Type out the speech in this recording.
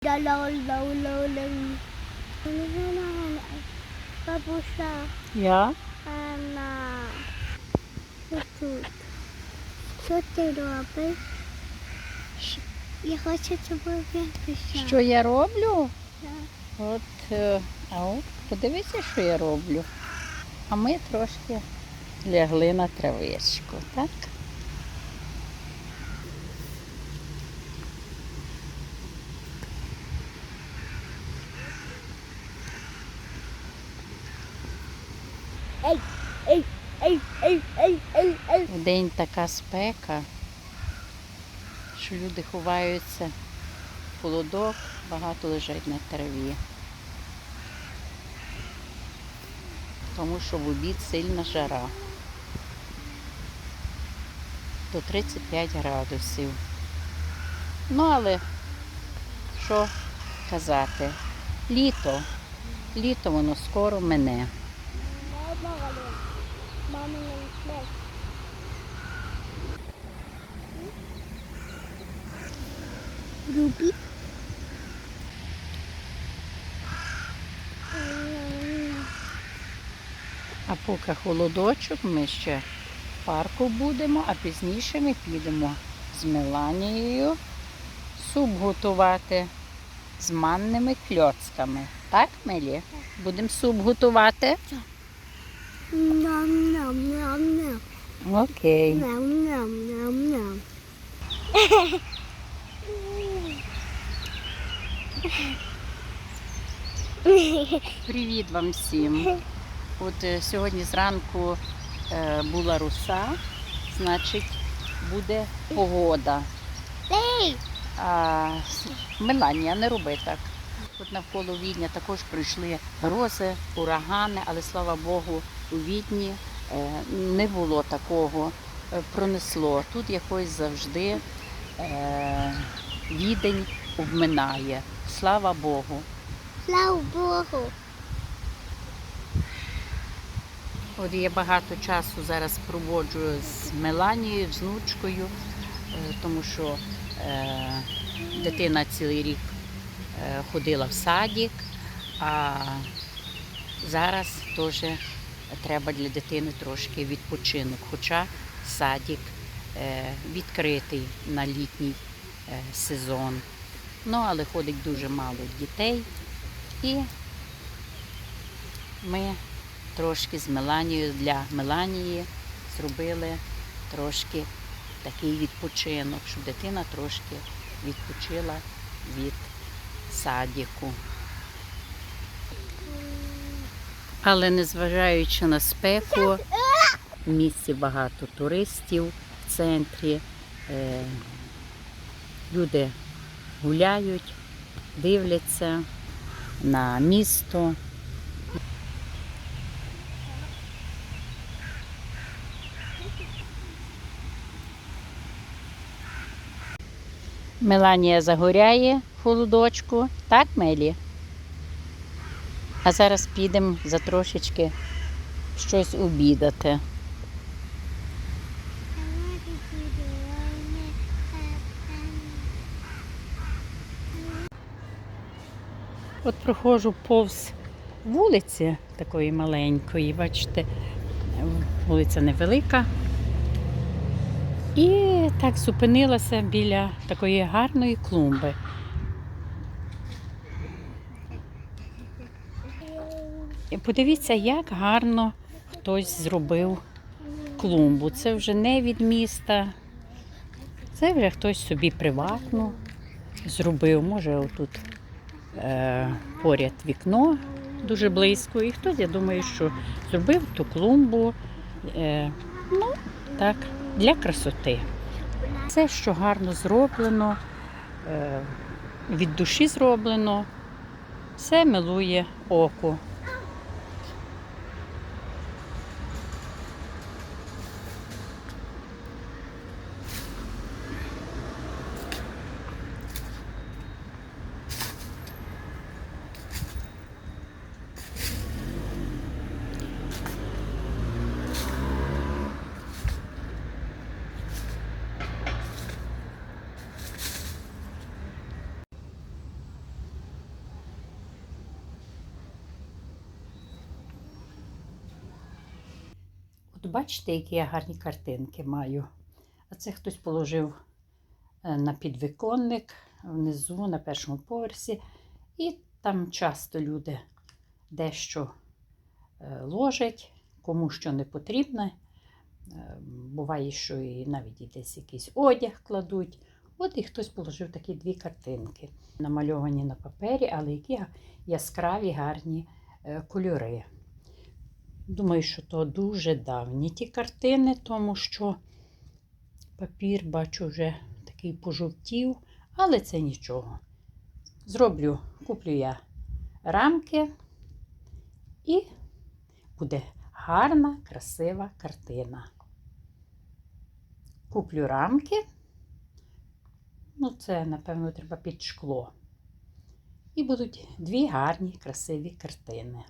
Dalaw, law, law, lang. Ano na naman? Tapos siya, Я? на тут. Що ти робиш? Я хочу тебе виписати. Що я роблю? Так. От, е, ау, подивися, що я роблю. А ми трошки лягли на травичку, так? Ей, ей, ей, ей, ей, ей, ей. В день така спека, що люди ховаються в холодок, багато лежать на траві. Тому що в обід сильна жара. До 35 градусів. Ну, але що казати? Літо. Літо воно скоро мене. Галина. Мама. Рубі. А поки холодочок, ми ще в парку будемо, а пізніше ми підемо з Меланією суп готувати з манними кльоцками. Так, Мелі? Будемо суп готувати? Ням-ням-ням-ням. Окей. Ням-ням-ням-ням. Привіт вам всім. От е, сьогодні зранку е, була руса, значить буде погода. А, Меланія, не роби так. Тут навколо Відня також прийшли грози, урагани, але слава Богу, у Відні не було такого, е, пронесло. Тут якось завжди е, відень обминає. Слава Богу. Слава Богу. От я багато часу зараз проводжу з Меланією, з внучкою, е, тому що е, дитина цілий рік е, ходила в садик, а зараз теж треба для дитини трошки відпочинок, хоча садик е, відкритий на літній е, сезон. Ну, але ходить дуже мало дітей. І ми трошки з Меланією для Меланії зробили трошки такий відпочинок, щоб дитина трошки відпочила від садіку. Але незважаючи на спеку, в місті багато туристів в центрі. Е, люди гуляють, дивляться на місто. Меланія загоряє холодочку, так, Мелі? А зараз підемо за трошечки щось обідати. От проходжу повз вулиці такої маленької, бачите, вулиця невелика. І так зупинилася біля такої гарної клумби. І подивіться, як гарно хтось зробив клумбу. Це вже не від міста, це вже хтось собі приватно зробив. Може, отут е, поряд вікно дуже близько. І хтось, я думаю, що зробив ту клумбу. Е, ну, так, для красоти. Все, що гарно зроблено, е, від душі зроблено, все милує оку. Бачите, які я гарні картинки маю. А це хтось положив е, на підвіконник внизу, на першому поверсі. І там часто люди дещо е, ложать, кому що не потрібно. Е, Буває, що і навіть і десь якийсь одяг кладуть. От і хтось положив такі дві картинки, намальовані на папері, але які яскраві, гарні кольори. Думаю, що то дуже давні ті картини, тому що папір, бачу, вже такий пожовтів, але це нічого. Зроблю, куплю я рамки і буде гарна, красива картина. Куплю рамки. Ну, це, напевно, треба під шкло. І будуть дві гарні, красиві картини.